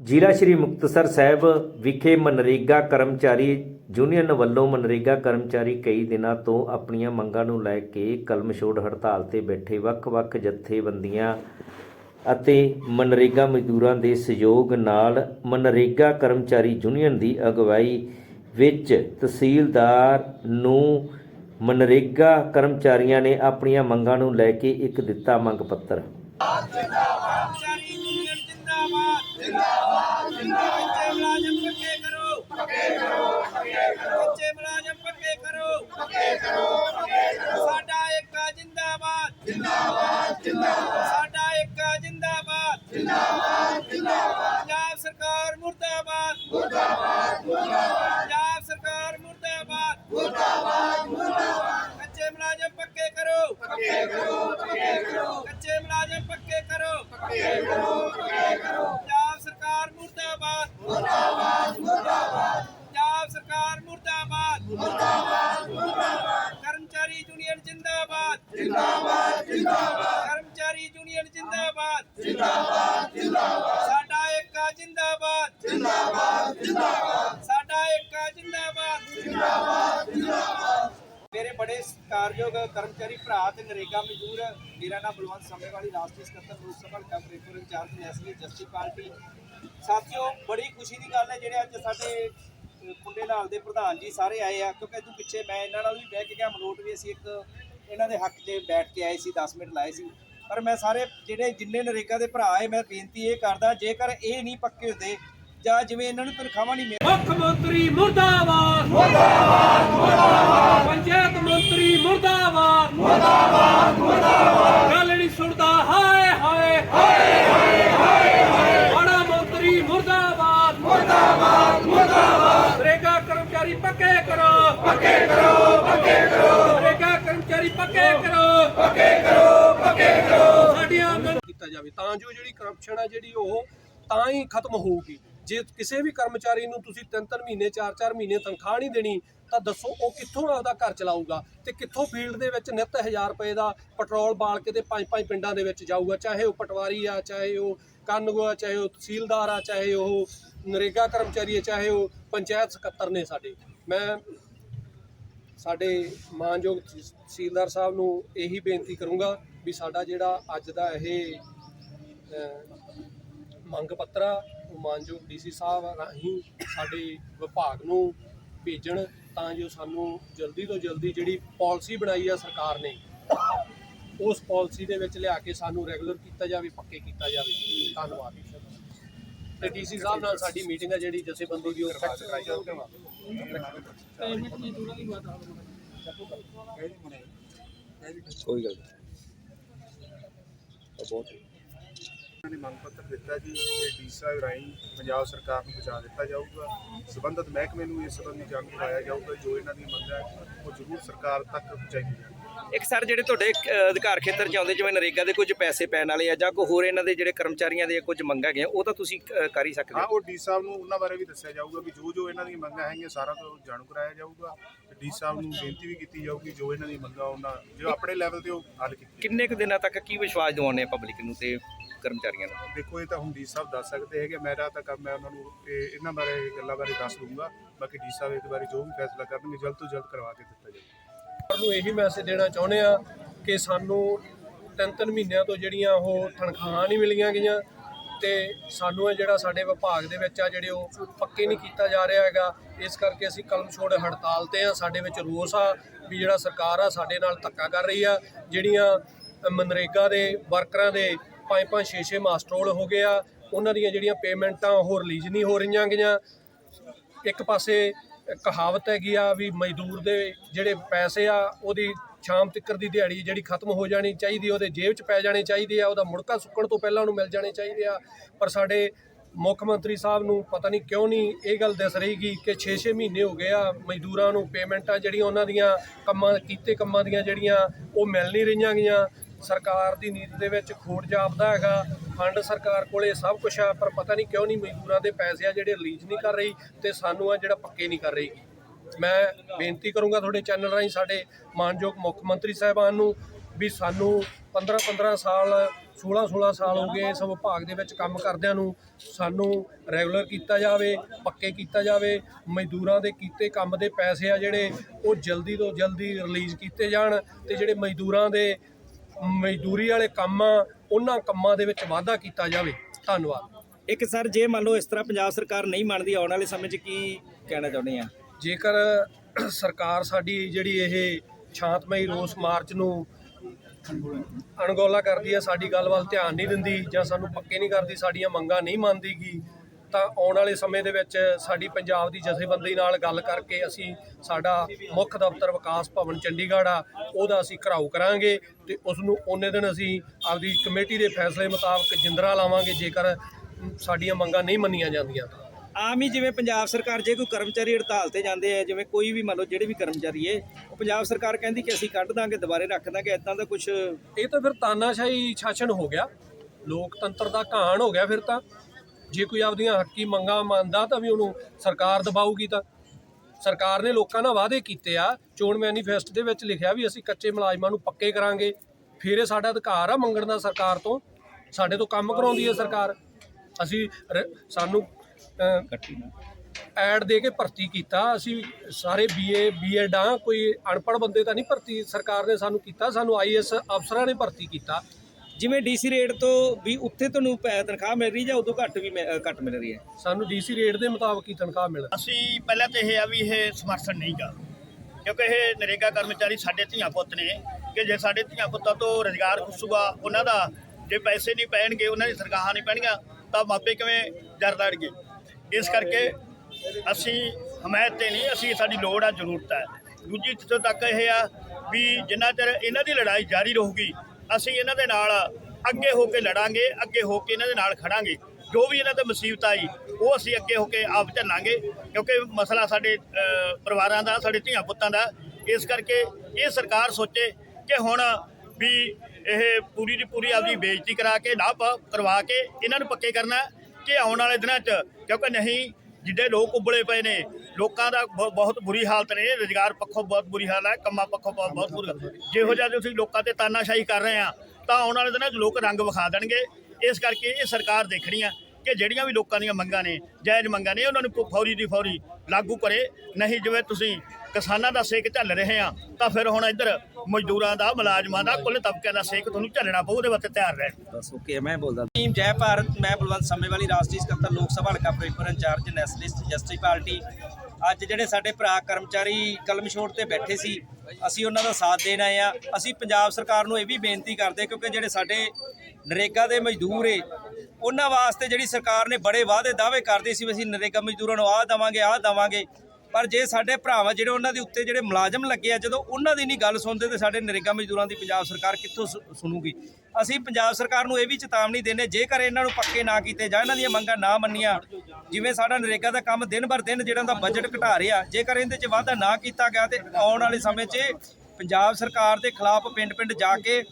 ਜ਼ਿਲ੍ਹਾ ਸ਼੍ਰੀ ਮੁਕਤਸਰ ਸਾਹਿਬ ਵਿਖੇ ਮਨਰੇਗਾ ਕਰਮਚਾਰੀ, ਯੂਨੀਅਨ ਵੱਲੋਂ ਮਨਰੇਗਾ ਕਰਮਚਾਰੀ ਕਈ ਦਿਨਾਂ ਤੋਂ ਆਪਣੀਆਂ ਮੰਗਾਂ ਨੂੰ ਲੈ ਕੇ ਕਲਮਸ਼ੋੜ ਹੜਤਾਲ ਤੇ ਬੈਠੇ ਵੱਖ-ਵੱਖ ਜਥੇਬੰਦੀਆਂ ਅਤੇ ਮਨਰੇਗਾ ਮਜ਼ਦੂਰਾਂ ਦੇ ਸਹਿਯੋਗ ਨਾਲ ਮਨਰੇਗਾ ਕਰਮਚਾਰੀ ਯੂਨੀਅਨ ਦੀ ਅਗਵਾਈ ਵਿੱਚ ਤਹਿਸੀਲਦਾਰ ਨੂੰ ਮਨਰੇਗਾ ਕਰਮਚਾਰੀਆਂ ਨੇ ਆਪਣੀਆਂ ਮੰਗਾਂ ਨੂੰ ਲੈ ਕੇ ਇੱਕ ਦਿੱਤਾ ਮੰਗ ਪੱਤਰ। ਜਿੰਦਾਬਾਦ ਜਿੰਦਾਬਾਦ ਜਿੰਦਾਬਾਦ ਕੱਚੇ ਮੁਲਾਜ਼ਮ ਪੱਕੇ ਕਰੋ ਪੱਕੇ ਕਰੋ ਪੱਕੇ ਕਰੋ ਕੱਚੇ ਮੁਲਾਜ਼ਮ ਪੱਕੇ ਕਰੋ ਪੱਕੇ ਕਰੋ ਪੱਕੇ ਕਰੋ ਸਾਡਾ ਏਕਾ ਜਿੰਦਾਬਾਦ ਜਿੰਦਾਬਾਦ ਜਿੰਦਾਬਾਦ ਸਾਡਾ ਏਕਾ ਜਿੰਦਾਬਾਦ ਜਿੰਦਾਬਾਦ ਜਿੰਦਾਬਾਦ ਪੰਜਾਬ ਸਰਕਾਰ ਮੁਰਦਾਬਾਦ ਮੁਰਦਾਬਾਦ ਮੁਰਦਾਬਾਦ ਪੰਜਾਬ ਸਰਕਾਰ ਮੁਰਦਾਬਾਦ ਮੁਰਦਾਬਾਦ ਮੁਰਦਾਬਾਦ ਕੱਚੇ ਮੁਲਾਜ਼ਮ ਪੱਕੇ ਕਰੋ ਪੱਕੇ ਕਰੋ ਪੱਕੇ ਕਰੋ ਕੱਚੇ ਮੁਲਾਜ਼ਮ ਪੱਕੇ ਕਰੋ ਪੰਜਾਬ ਸਰਕਾਰ ਮੁਰਦਾਬਾਦ ਮੁਰਦਾਬਾਦ ਮੁਰਦਾਬਾਦ ਪੰਜਾਬ ਸਰਕਾਰ ਮੁਰਦਾਬਾਦ ਮੁਰਦਾਬਾਦ ਮੁਰਦਾਬਾਦ ਕਰਮਚਾਰੀ ਯੂਨੀਅਨ ਜਿੰਦਾਬਾਦ ਜਿੰਦਾਬਾਦ ਜਿੰਦਾਬਾਦ ਕਰਮਚਾਰੀ ਯੂਨੀਅਨ ਜਿੰਦਾਬਾਦ ਜਿੰਦਾਬਾਦ ਜਿੰਦਾਬਾਦ ਸਾਡਾ ਏਕਾ ਜਿੰਦਾਬਾਦ ਜਿੰਦਾਬਾਦ ਜਿੰਦਾਬਾਦ ਸਾਡਾ ਏਕਾ ਜਿੰਦਾਬਾਦ ਜਿੰਦਾਬਾਦ ਜਿੰਦਾਬਾਦ ਮੇਰੇ ਬੜੇ ਸਤਿਕਾਰਯੋਗ ਕਰਮਚਾਰੀ ਭਰਾ ਤੇ ਨਰੇਗਾ ਮਜ਼ਦੂਰ। ਮੇਰਾ ਨਾਮ ਬਲਵੰਤ ਸਮੇਵਾਲੀ ਰਾਸ਼ਟਰੀ ਸਕੱਤਰ Lok Sabha Faridkot in charge national justice party ਸਾਥੀਓ ਬੜੀ ਖੁਸ਼ੀ ਦੀ ਗੱਲ ਹੈ ਜਿਹੜੇ ਅੱਜ ਸਾਡੇ ਕੁੰਡੇ ਨਾਲ ਦੇ ਪ੍ਰਧਾਨ ਜੀ ਸਾਰੇ ਆਏ ਆ ਕਿਉਂਕਿ ਇਦੋਂ ਪਿੱਛੇ ਮੈਂ ਇਹਨਾਂ ਨਾਲ ਵੀ ਬਹਿ ਕੇ ਗਿਆ ਮਲੋਟ ਵੀ ਅਸੀਂ ਇੱਕ ਇਹਨਾਂ ਦੇ ਹੱਕ 'ਚ ਬੈਠ ਕੇ ਆਏ ਸੀ 10 ਮਿੰਟ ਲਾਏ ਸੀ। ਪਰ ਮੈਂ ਸਾਰੇ ਜਿਹੜੇ ਜਿੰਨੇ ਨਰੇਗਾ ਦੇ ਭਰਾ ਆਏ ਮੈਂ ਬੇਨਤੀ ਇਹ ਕਰਦਾ ਜੇਕਰ ਇਹ ਨਹੀਂ ਪੱਕੇ ਹੁੰਦੇ ਜਾਂ ਜਿਵੇਂ ਇਹਨਾਂ ਨੂੰ ਤਨਖਾਹਾਂ ਨਹੀਂ ਮਿਲ ਮੁੱਖ ਮੰਤਰੀ ਮੁਰਦਾਬਾਦ। ਮੁਰਦਾਬਾਦ ਮੁਰਦਾਬਾਦ ਪੰਚਾਇਤ ਮੰਤਰੀ ਮੁਰਦਾਬਾਦ ਮੁਰਦਾਬਾਦ ਮੁਰਦਾਬਾਦ ਗੱਲ ਨਹੀਂ ਸੁਣਦਾ ਹਾਏ ਹਾਏ ਹਾਏ ਹਾਏ ਹਾਏ ਬੜਾ ਮੰਤਰੀ ਮੁਰਦਾਬਾਦ ਮੁਰਦਾਬਾਦ ਮੁਰਦਾਬਾਦ ਰੇਗਾ ਕਰਮਚਾਰੀ ਪੱਕੇ ਕਰੋ ਪੱਕੇ ਕਰੋ ਪੱਕੇ ਕਰੋ ਰੇਗਾ ਕਰਮਚਾਰੀ ਪੱਕੇ ਕਰੋ ਪੱਕੇ ਕਰੋ ਪੱਕੇ ਕਰੋ ਸਾਡੀਆਂ ਮੰਗ ਕੀਤਾ ਜਾਵੇ, ਤਾਂ ਜੋ ਜਿਹੜੀ ਕਰਪਸ਼ਨ ਆ ਜਿਹੜੀ ਉਹ ਤਾਂ ਹੀ ਖਤਮ ਹੋਊਗੀ। ਜੇ ਕਿਸੇ ਵੀ ਕਰਮਚਾਰੀ ਨੂੰ ਤੁਸੀਂ ਤਿੰਨ ਤਿੰਨ ਮਹੀਨੇ ਚਾਰ ਚਾਰ ਮਹੀਨੇ ਤਨਖਾਹ ਨਹੀਂ ਦੇਣੀ, ਤਾਂ ਦੱਸੋ ਉਹ ਕਿੱਥੋਂ ਆਪਦਾ ਘਰ ਚਲਾਊਗਾ ਤੇ ਕਿੱਥੋਂ ਫੀਲਡ ਦੇ ਵਿੱਚ ਨਿੱਤ 1000 ਰੁਪਏ ਦਾ ਪੈਟਰੋਲ ਬਾਲ ਕੇ ਤੇ ਪੰਜ ਪੰਜ ਪਿੰਡਾਂ ਦੇ ਵਿੱਚ ਜਾਊਗਾ, ਚਾਹੇ ਉਹ ਪਟਵਾਰੀ ਆ, ਚਾਹੇ ਉਹ ਕਾਨੂੰਗੋ ਆ, ਚਾਹੇ ਉਹ ਤਹਿਸੀਲਦਾਰ ਆ, ਚਾਹੇ ਉਹ ਨਰੇਗਾ ਕਰਮਚਾਰੀ ਆ, ਚਾਹੇ ਉਹ ਪੰਚਾਇਤ ਸਕੱਤਰ ਨੇ ਸਾਡੇ। ਮੈਂ ਸਾਡੇ ਮਾਨਯੋਗ ਤਹਿਸੀਲਦਾਰ ਸਾਹਿਬ ਨੂੰ ਇਹੀ ਬੇਨਤੀ ਕਰੂੰਗਾ ਵੀ ਸਾਡਾ ਜਿਹੜਾ ਅੱਜ ਦਾ ਇਹ ਮੰਗ ਪੱਤਰ ਮਾਨਯੋਗ ਡੀਸੀ ਸਾਹਿਬ ਰਾਹੀਂ ਸਾਡੇ ਵਿਭਾਗ ਨੂੰ ਭੇਜਣ ਤਾਂ ਜੋ ਸਾਨੂੰ ਜਲਦੀ ਤੋਂ ਜਲਦੀ ਜਿਹੜੀ ਪਾਲਿਸੀ ਬਣਾਈ ਆ ਸਰਕਾਰ ਨੇ ਉਸ ਪਾਲਿਸੀ ਦੇ ਵਿੱਚ ਲਿਆ ਕੇ ਸਾਨੂੰ ਰੈਗੂਲਰ ਕੀਤਾ ਜਾਵੇ ਪੱਕੇ ਕੀਤਾ ਜਾਵੇ। ਧੰਨਵਾਦ। ਤੇ ਡੀਸੀ ਸਾਹਿਬ ਨਾਲ ਸਾਡੀ ਮੀਟਿੰਗ ਆ ਜਿਹੜੀ ਜਥੇਬੰਦੀ ਦੀ ਉਹ ਫਿਕਸ ਕਰਾਈ ਜਾਊਗੀ। ਕੋਈ ਗੱਲ ਉਹਨਾਂ ਨੇ ਮੰਗ ਪੱਤਰ ਦਿੱਤਾ ਜੀ ਤੇ ਡੀ ਸਾਹਿਬ ਰਾਹੀਂ ਪੰਜਾਬ ਸਰਕਾਰ ਨੂੰ ਪਹੁੰਚਾ ਦਿੱਤਾ ਜਾਊਗਾ। ਸਬੰਧਤ ਮਹਿਕਮੇ ਨੂੰ ਇਸ ਸੰਬੰਧੀ ਜਾਣੂ ਕਰਾਇਆ ਜਾਊਗਾ ਜੋ ਇਹਨਾਂ ਦੀ ਮੰਗਾਂ ਹੈ ਉਹ ਜ਼ਰੂਰ ਸਰਕਾਰ ਤੱਕ ਪਹੁੰਚਾਈ ਜਾਣਗੀਆਂ ਇੱਕ ਸਰ ਜਿਹੜੇ ਤੁਹਾਡੇ ਅਧਿਕਾਰ ਖੇਤਰ ਚ ਆਉਂਦੇ ਜਿਵੇਂ ਨਰੇਗਾ ਦੇ ਕੁਝ ਪੈਸੇ ਪੈਣ ਵਾਲੇ ਆ ਜਾਂ ਕੋਈ ਹੋਰ ਇਹਨਾਂ ਦੇ ਜਿਹੜੇ ਕਰਮਚਾਰੀਆਂ ਦੇ ਕੁਝ ਮੰਗਾਂ ਹੈਗੀਆਂ ਉਹ ਤਾਂ ਤੁਸੀਂ ਕਰ ਹੀ ਸਕਦੇ ਹਾਂ ਹੋ। ਉਹ ਡੀ ਸਾਹਿਬ ਨੂੰ ਉਹਨਾਂ ਬਾਰੇ ਵੀ ਦੱਸਿਆ ਜਾਊਗਾ ਵੀ ਜੋ ਜੋ ਇਹਨਾਂ ਦੀਆਂ ਮੰਗਾਂ ਹੈਗੀਆਂ ਸਾਰਾ ਤੋਂ ਜਾਣੂ ਕਰਾਇਆ ਜਾਊਗਾ। ਤੇ ਡੀ ਸਾਹਿਬ ਨੂੰ ਬੇਨਤੀ ਵੀ ਕੀਤੀ ਜਾਊਗੀ ਜੋ ਇਹਨਾਂ ਦੀ ਮੰਗਾਂ ਉਹਨਾਂ ਜੋ ਆਪਣੇ ਲੈਵਲ ਤੇ ਉਹ ਹੱਲ ਕੀਤੀ ਕਿੰਨੇ ਕੁ ਦਿਨਾਂ ਤੱਕ ਕੀ ਵਿਸ਼ਵਾਸ ਦਿਵਾਉਣੇ ਆ ਪਬਲਿਕ ਨੂੰ ਤੇ ਕਰਮਚਾਰੀਆਂ ਨੂੰ? ਦੇਖੋ ਇਹ ਤਾਂ ਹੁਣ ਡੀ ਸਾਹਿਬ ਦੱਸ ਸਕਦੇ ਹੈਗੇ ਮੇਰਾ ਤਾਂ ਕੰਮ ਮੈਂ ਉਹਨਾਂ ਨੂੰ ਇਹ ਇਹਨਾਂ ਬਾਰੇ ਗੱਲਾਂ ਬਾਰੇ ਦੱਸ ਦੂੰਗਾ ਬਾਕੀ ਡੀ ਸਾਹਿਬ ਇਸ ਬਾਰੇ ਜੋ ਵੀ ਫੈਸਲਾ ਕਰਨਗੇ ਜਲਦ ਤੋਂ ਜਲਦ ਕਰਵਾ ਕੇ ਦਿੱਤਾ ਜਾਊਗਾ। ਸਰਕਾਰ ਨੂੰ ਇਹੀ ਮੈਸੇਜ ਦੇਣਾ ਚਾਹੁੰਦੇ ਆ ਕਿ ਸਾਨੂੰ ਤਿੰਨ ਤਿੰਨ ਮਹੀਨਿਆਂ ਤੋਂ ਜਿਹੜੀਆਂ ਉਹ ਤਨਖਾਹਾਂ ਨਹੀਂ ਮਿਲੀਆਂ ਗਈਆਂ ਤੇ ਸਾਨੂੰ ਇਹ ਜਿਹੜਾ ਸਾਡੇ ਵਿਭਾਗ ਦੇ ਵਿੱਚ ਆ ਜਿਹੜੇ ਉਹ ਪੱਕੇ ਨਹੀਂ ਕੀਤਾ ਜਾ ਰਿਹਾ ਹੈਗਾ ਇਸ ਕਰਕੇ ਅਸੀਂ ਕਲਮ ਛੋੜ ਹੜਤਾਲ ਤੇ ਆ ਸਾਡੇ ਵਿੱਚ ਰੋਸ ਆ ਵੀ ਜਿਹੜਾ ਸਰਕਾਰ ਆ ਸਾਡੇ ਨਾਲ ਧੱਕਾ ਕਰ ਰਹੀ ਆ ਜਿਹੜੀਆਂ ਮਨਰੇਗਾ ਦੇ ਵਰਕਰਾਂ ਦੇ ਪੰਜ ਪੰਜ ਛੇ ਛੇ ਮਾਸਟਰੋਲ ਹੋ ਗਏ ਆ। ਉਹਨਾਂ ਦੀਆਂ ਜਿਹੜੀਆਂ ਪੇਮੈਂਟਾਂ, ਉਹ ਰਿਲੀਜ਼ ਨਹੀਂ ਹੋ ਰਹੀਆਂ ਗਈਆਂ। ਇੱਕ ਪਾਸੇ ਕਹਾਵਤ ਹੈਗੀ ਆ ਵੀ ਮਜ਼ਦੂਰ ਦੇ ਜਿਹੜੇ ਪੈਸੇ ਆ, ਉਹਦੀ ਸ਼ਾਮ ਤੱਕਰ ਦੀ ਦਿਹਾੜੀ ਜਿਹੜੀ ਖਤਮ ਹੋ ਜਾਣੀ ਚਾਹੀਦੀ, ਉਹਦੇ ਜੇਬ 'ਚ ਪੈ ਜਾਣੇ ਚਾਹੀਦੇ ਆ, ਉਹਦਾ ਮੁੜਕਾ ਸੁੱਕਣ ਤੋਂ ਪਹਿਲਾਂ ਉਹਨੂੰ ਮਿਲ ਜਾਣੇ ਚਾਹੀਦੇ ਆ। ਪਰ ਸਾਡੇ ਮੁੱਖ ਮੰਤਰੀ ਸਾਹਿਬ ਨੂੰ ਪਤਾ ਨਹੀਂ ਕਿਉਂ ਨਹੀਂ ਇਹ ਗੱਲ ਦਿਸ ਰਹੀਗੀ ਕਿ 6-6 ਮਹੀਨੇ ਹੋ ਗਏ ਆ, ਮਜ਼ਦੂਰਾਂ ਨੂੰ ਪੇਮੈਂਟਾਂ ਜਿਹੜੀਆਂ ਉਹਨਾਂ ਦੀਆਂ ਕੰਮਾਂ ਕੀਤੇ ਕੰਮਾਂ ਦੀਆਂ ਜਿਹੜੀਆਂ, ਉਹ ਮਿਲ ਨਹੀਂ ਰਹੀਆਂ ਗਈਆਂ। ਸਰਕਾਰ ਦੀ ਨੀਤੀ ਦੇ ਵਿੱਚ ਖੋਟ ਜਾਪਦਾ ਹੈਗਾ। ਫੰਡ ਸਰਕਾਰ ਕੋਲੇ ਸਭ ਕੁਝ ਆ, ਪਰ ਪਤਾ ਨਹੀਂ ਕਿਉਂ ਨਹੀਂ ਮਜ਼ਦੂਰਾਂ ਦੇ ਪੈਸੇ ਆ ਜਿਹੜੇ ਰਿਲੀਜ਼ ਨਹੀਂ ਕਰ ਰਹੀ ਤੇ ਸਾਨੂੰ ਆ ਜਿਹੜਾ ਪੱਕੇ ਨਹੀਂ ਕਰ ਰਹੀ। ਮੈਂ ਬੇਨਤੀ ਕਰੂੰਗਾ ਤੁਹਾਡੇ ਚੈਨਲ ਰਾਹੀਂ ਸਾਡੇ ਮਾਨਯੋਗ ਮੁੱਖ ਮੰਤਰੀ ਸਾਹਿਬਾਨ ਨੂੰ ਵੀ ਸਾਨੂੰ 15 15 ਸਾਲ 16 16 ਸਾਲ ਹੋ ਗਏ ਇਸ ਵਿਭਾਗ ਦੇ ਵਿੱਚ ਕੰਮ ਕਰਦਿਆਂ ਨੂੰ, ਸਾਨੂੰ ਰੈਗੂਲਰ ਕੀਤਾ ਜਾਵੇ, ਪੱਕੇ ਕੀਤਾ ਜਾਵੇ। ਮਜ਼ਦੂਰਾਂ ਦੇ ਕੀਤੇ ਕੰਮ ਦੇ ਪੈਸੇ ਆ ਜਿਹੜੇ ਉਹ ਜਲਦੀ ਤੋਂ ਜਲਦੀ ਰਿਲੀਜ਼ ਕੀਤੇ ਜਾਣ ਤੇ ਜਿਹੜੇ ਮਜ਼ਦੂਰਾਂ ਦੇ ਮਜ਼ਦੂਰੀ ਵਾਲੇ ਕੰਮ ਉਹਨਾਂ ਕੰਮਾਂ ਦੇ ਵਿੱਚ ਵਾਧਾ ਕੀਤਾ ਜਾਵੇ। ਧੰਨਵਾਦ। ਇੱਕ ਸਰ ਜੇ ਮੰਨ ਲਓ ਇਸ ਤਰ੍ਹਾਂ ਪੰਜਾਬ ਸਰਕਾਰ ਨਹੀਂ ਮੰਨਦੀ ਆਉਣ ਵਾਲੇ ਸਮੇਂ 'ਚ ਕੀ ਕਹਿਣਾ ਚਾਹੁੰਦੇ ਆ? ਜੇਕਰ ਸਰਕਾਰ ਸਾਡੀ ਜਿਹੜੀ ਇਹ ਸ਼ਾਂਤਮਈ ਰੋਸ ਮਾਰਚ ਨੂੰ ਅਣਗੌਲਾ ਕਰਦੀ ਹੈ ਸਾਡੀ ਗੱਲ ਵੱਲ ਧਿਆਨ ਨਹੀਂ ਦਿੰਦੀ ਜਾਂ ਸਾਨੂੰ ਪੱਕੇ ਨਹੀਂ ਕਰਦੀ ਸਾਡੀਆਂ ਮੰਗਾਂ ਨਹੀਂ ਮੰਨਦੀਗੀ ਤਾਂ ਆਉਣ ਵਾਲੇ ਸਮੇਂ ਦੇ ਵਿੱਚ ਸਾਡੀ ਪੰਜਾਬ ਦੀ ਜਥੇਬੰਦੀ ਨਾਲ ਗੱਲ ਕਰਕੇ ਅਸੀਂ ਸਾਡਾ ਮੁੱਖ ਦਫ਼ਤਰ ਵਿਕਾਸ ਭਵਨ ਚੰਡੀਗੜ੍ਹ ਆ ਉਹਦਾ ਅਸੀਂ ਘਰਾਓ ਕਰਾਂਗੇ ਤੇ ਉਸ ਨੂੰ ਉਹਨੇ ਦਿਨ ਅਸੀਂ ਆਪਦੀ ਕਮੇਟੀ ਦੇ ਫੈਸਲੇ ਮੁਤਾਬਕ ਜਿੰਦਰਾ ਲਾਵਾਂਗੇ ਜੇਕਰ ਸਾਡੀਆਂ ਮੰਗਾਂ ਨਹੀਂ ਮੰਨੀਆਂ ਜਾਂਦੀਆਂ। ਤਾਂ ਆਮ ਹੀ ਜਿਵੇਂ ਪੰਜਾਬ ਸਰਕਾਰ ਜੇ ਕੋਈ ਕਰਮਚਾਰੀ ਹੜਤਾਲ ਤੇ ਜਾਂਦੇ ਆ ਜਿਵੇਂ ਕੋਈ ਵੀ ਮੰਨ ਲਓ ਜਿਹੜੇ ਵੀ ਕਰਮਚਾਰੀ ਏ ਉਹ ਪੰਜਾਬ ਸਰਕਾਰ ਕਹਿੰਦੀ ਕਿ ਅਸੀਂ ਕੱਢ ਦਾਂਗੇ ਦੁਬਾਰੇ ਰੱਖ ਦਾਂਗੇ ਇਦਾਂ ਦਾ ਕੁਝ ਇਹ ਤਾਂ ਫਿਰ ਤਾਨਾਸ਼ਾਹੀ ਸ਼ਾਸਨ ਹੋ ਗਿਆ। ਲੋਕਤੰਤਰ ਦਾ ਕਹਾਣ ਹੋ ਗਿਆ ਫਿਰ ਤਾਂ। ਜੇ ਕੋਈ ਆਪਦੀਆਂ ਹੱਕੀ ਮੰਗਾਂ ਮੰਨਦਾ ਤਾਂ ਵੀ ਉਹਨੂੰ ਸਰਕਾਰ ਦਬਾਊਗੀ ਤਾਂ। ਸਰਕਾਰ ਨੇ ਲੋਕਾਂ ਨਾਲ ਵਾਅਦੇ ਕੀਤੇ ਆ, ਚੋਣ ਮੈਨੀਫੈਸਟ ਦੇ ਵਿੱਚ ਲਿਖਿਆ ਵੀ ਅਸੀਂ ਕੱਚੇ ਮੁਲਾਜ਼ਮਾਂ ਨੂੰ ਪੱਕੇ ਕਰਾਂਗੇ। ਫਿਰ ਇਹ ਸਾਡਾ ਅਧਿਕਾਰ ਆ ਮੰਗਣ ਦਾ ਸਰਕਾਰ ਤੋਂ। ਸਾਡੇ ਤੋਂ ਕੰਮ ਕਰਾਉਂਦੀ ਹੈ ਸਰਕਾਰ। ਅਸੀਂ ਸਾਨੂੰ ਐਡ ਦੇ ਕੇ ਭਰਤੀ ਕੀਤਾ। ਅਸੀਂ ਸਾਰੇ ਬੀਏ, ਬੀਐਡ ਆ, ਕੋਈ ਅਨਪੜ੍ਹ ਬੰਦੇ ਤਾਂ ਨਹੀਂ ਭਰਤੀ। ਸਰਕਾਰ ਨੇ ਸਾਨੂੰ ਕੀਤਾ, ਸਾਨੂੰ ਆਈਐਸ ਅਫਸਰਾਂ ਨੇ ਭਰਤੀ ਕੀਤਾ। ਜਿਵੇਂ ਡੀਸੀ ਰੇਟ ਤੋਂ ਵੀ ਉੱਥੇ ਤੁਹਾਨੂੰ ਪੈ ਤਨਖਾਹ ਮਿਲ ਰਹੀ ਜਾਂ ਉਦੋਂ ਘੱਟ ਵੀ ਮਿ- ਅ, ਘੱਟ ਮਿਲ ਰਹੀ ਹੈ? ਸਾਨੂੰ ਡੀਸੀ ਰੇਟ ਦੇ ਮੁਤਾਬਕ ਹੀ ਤਨਖਾਹ ਮਿਲ ਅਸੀਂ ਪਹਿਲਾਂ ਤਾਂ ਇਹ ਆ ਵੀ ਇਹ ਸਮਰਥਨ ਨਹੀਂ ਗਾ। ਕਿਉਂਕਿ ਇਹ ਨਰੇਗਾ ਕਰਮਚਾਰੀ ਸਾਡੇ ਧੀਆਂ ਪੁੱਤ ਨੇ ਕਿ ਜੇ ਸਾਡੇ ਧੀਆਂ ਪੁੱਤਾਂ ਤੋਂ ਰੁਜ਼ਗਾਰ ਖੁੱਸੂਗਾ ਉਹਨਾਂ ਦਾ ਜੇ ਪੈਸੇ ਨਹੀਂ ਪੈਣਗੇ ਉਹਨਾਂ ਦੀ ਸਰਕਾਰਾਂ ਨਹੀਂ ਪੈਣਗੀਆਂ ਤਾਂ ਮਾਪੇ ਕਿਵੇਂ ਜਰ ਲੜਗੇ ਇਸ ਕਰਕੇ ਅਸੀਂ ਹਮਾਇਤ ਤੇ ਨਹੀਂ ਅਸੀਂ ਸਾਡੀ ਲੋੜ ਆ ਜ਼ਰੂਰਤ ਹੈ। ਦੂਜੀ ਜਿੱਥੋਂ ਤੱਕ ਇਹ ਆ ਵੀ ਜਿੰਨਾ ਚਿਰ ਇਹਨਾਂ ਦੀ ਲੜਾਈ ਜਾਰੀ ਰਹੂਗੀ ਅਸੀਂ ਇਹਨਾਂ ਦੇ ਨਾਲ ਅੱਗੇ ਹੋ ਕੇ ਲੜਾਂਗੇ, ਅੱਗੇ ਹੋ ਕੇ ਇਹਨਾਂ ਦੇ ਨਾਲ ਖੜਾਂਗੇ। ਜੋ ਵੀ ਇਹਨਾਂ ਤੇ ਮੁਸੀਬਤ ਆਈ, ਉਹ ਅਸੀਂ ਅੱਗੇ ਹੋ ਕੇ ਆਪ ਝੱਲਾਂਗੇ, ਕਿਉਂਕਿ ਮਸਲਾ ਸਾਡੇ ਪਰਿਵਾਰਾਂ ਦਾ, ਸਾਡੇ ਧੀਆਂ ਪੁੱਤਾਂ ਦਾ। ਇਸ ਕਰਕੇ ਇਹ ਸਰਕਾਰ ਸੋਚੇ ਕਿ ਹੁਣ ਵੀ ਇਹ ਪੂਰੀ ਦੀ ਪੂਰੀ ਆਪਦੀ ਬੇਇੱਜ਼ਤੀ ਕਰਾ ਕੇ ਲਾਭ ਕਰਵਾ ਕੇ ਇਹਨਾਂ ਨੂੰ ਪੱਕੇ ਕਰਨਾ, ਕਿ ਆਉਣ ਵਾਲੇ ਦਿਨਾਂ 'ਚ, ਕਿਉਂਕਿ ਨਹੀਂ ਜਿੱਡੇ ਲੋਕ ਉਬਲੇ ਪਏ ਨੇ, ਲੋਕਾਂ ਦਾ ਬਹੁ- ਬਹੁਤ ਬੁਰੀ ਹਾਲਤ ਨੇ, ਰੁਜ਼ਗਾਰ ਪੱਖੋਂ ਬਹੁਤ ਬੁਰੀ ਹਾਲ ਹੈ, ਕੰਮਾਂ ਪੱਖੋਂ ਬਹੁਤ ਬਹੁਤ ਬੁਰੀ ਜਿਹੋ ਜਿਹਾ ਤੁਸੀਂ ਲੋਕਾਂ ਤੇ ਤਾਨਾਸ਼ਾਹੀ ਕਰ ਰਹੇ ਆ, ਤਾਂ ਆਉਣ ਵਾਲੇ ਦਿਨਾਂ 'ਚ ਲੋਕ ਰੰਗ ਵਿਖਾ ਦੇਣਗੇ। ਇਸ ਕਰਕੇ ਇਹ ਸਰਕਾਰ ਦੇਖਣੀ ਆ ਕਿ ਜਿਹੜੀਆਂ ਵੀ ਲੋਕਾਂ ਦੀਆਂ ਮੰਗਾਂ ਨੇ, ਜਾਇਜ਼ ਮੰਗਾਂ ਨੇ, ਉਹਨਾਂ ਨੂੰ ਫੌ- ਫੌਰੀ ਦੀ ਫੌਰੀ ਲਾਗੂ ਕਰੇ। ਨਹੀਂ ਜਿਵੇਂ ਤੁਸੀਂ ਕਿਸਾਨਾਂ ਦਾ ਸੇਕ ਝੱਲ ਰਹੇ ਆ, ਤਾਂ ਫਿਰ ਹੁਣ ਇੱਧਰ ਮਜ਼ਦੂਰਾਂ ਦਾ, ਮੁਲਾਜ਼ਮਾਂ ਦਾ ਕੁੱਲ ਤਬਕਿਆਂ ਦਾ ਸੇਕ ਤੁਹਾਨੂੰ ਝੱਲਣਾ ਪਊ, ਉਹਦੇ ਵਾਸਤੇ ਤਿਆਰ ਰਹਿ ਬਸ ਓਕੇ ਮੈਂ ਬੋਲਦਾ। ਟੀਮ ਜੈ ਭਾਰਤ, ਮੈਂ ਬਲਵੰਤ ਸਮੇਵਾਲੀ, ਰਾਸ਼ਟਰੀ ਸਕੱਤਰ, ਲੋਕ ਸਭਾ ਹਲਕਾ Firozpur, in charge, nationalist, justice party. ਅੱਜ ਜਿਹੜੇ ਸਾਡੇ ਭਰਾ ਕਰਮਚਾਰੀ ਕਲਮ ਛੋੜ ਤੇ ਬੈਠੇ ਸੀ, ਅਸੀਂ ਉਹਨਾਂ ਦਾ ਸਾਥ ਦੇਣ ਆਏ ਆ। ਅਸੀਂ ਪੰਜਾਬ ਸਰਕਾਰ ਨੂੰ ਇਹ ਵੀ ਬੇਨਤੀ ਕਰਦੇ ਕਿਉਂਕਿ ਜਿਹੜੇ ਸਾਡੇ ਨਰੇਗਾ ਦੇ ਮਜ਼ਦੂਰ ਏ, ਉਹਨਾਂ ਵਾਸਤੇ ਜਿਹੜੀ ਸਰਕਾਰ ਨੇ ਬੜੇ ਵਾਅਦੇ ਦਾਅਵੇ ਕਰਦੀ ਸੀ ਵੀ ਅਸੀਂ ਨਰੇਗਾ ਮਜ਼ਦੂਰਾਂ ਨੂੰ ਆਹ ਦੇਵਾਂਗੇ ਆਹ ਦੇਵਾਂਗੇ। ਪਰ ਜੇ ਸਾਡੇ ਭਰਾਵਾਂ ਜਿਹੜੇ ਉਹਨਾਂ ਦੇ ਉੱਤੇ ਜਿਹੜੇ ਮੁਲਾਜ਼ਮ ਲੱਗੇ ਆ, ਜਦੋਂ ਉਹਨਾਂ ਦੀ ਨਹੀਂ ਗੱਲ ਸੁਣਦੇ ਤੇ ਸਾਡੇ ਨਰੇਗਾ ਮਜ਼ਦੂਰਾਂ ਦੀ ਪੰਜਾਬ ਸਰਕਾਰ ਕਿੱਥੋਂ ਸੁ- ਸੁਣੂਗੀ? ਅਸੀਂ ਪੰਜਾਬ ਸਰਕਾਰ ਨੂੰ ਇਹ ਵੀ ਚੇਤਾਵਨੀ ਦਿੰਦੇ, ਜੇਕਰ ਇਹਨਾਂ ਨੂੰ ਪੱਕੇ ਨਾ ਕੀਤੇ ਜਾਂ ਇਹਨਾਂ ਦੀਆਂ ਮੰਗਾਂ ਨਾ ਮੰਨੀਆਂ, ਜਿਵੇਂ ਸਾਡਾ ਨਰੇਗਾ ਦਾ ਕੰਮ ਦਿਨ ਬਰ ਦਿਨ ਜਿਹੜਾ ਦਾ ਬਜਟ ਘਟਾ ਰਿਹਾ, ਜੇਕਰ ਇਹਦੇ 'ਚ ਵਾਧਾ ਨਾ ਕੀਤਾ ਗਿਆ ਤੇ ਆਉਣ ਵਾਲੇ ਸਮੇਂ 'ਚ ਪੰਜਾਬ ਸਰਕਾਰ ਦੇ ਖਿਲਾਫ ਪਿੰਡ-ਪਿੰਡ ਜਾ ਕੇ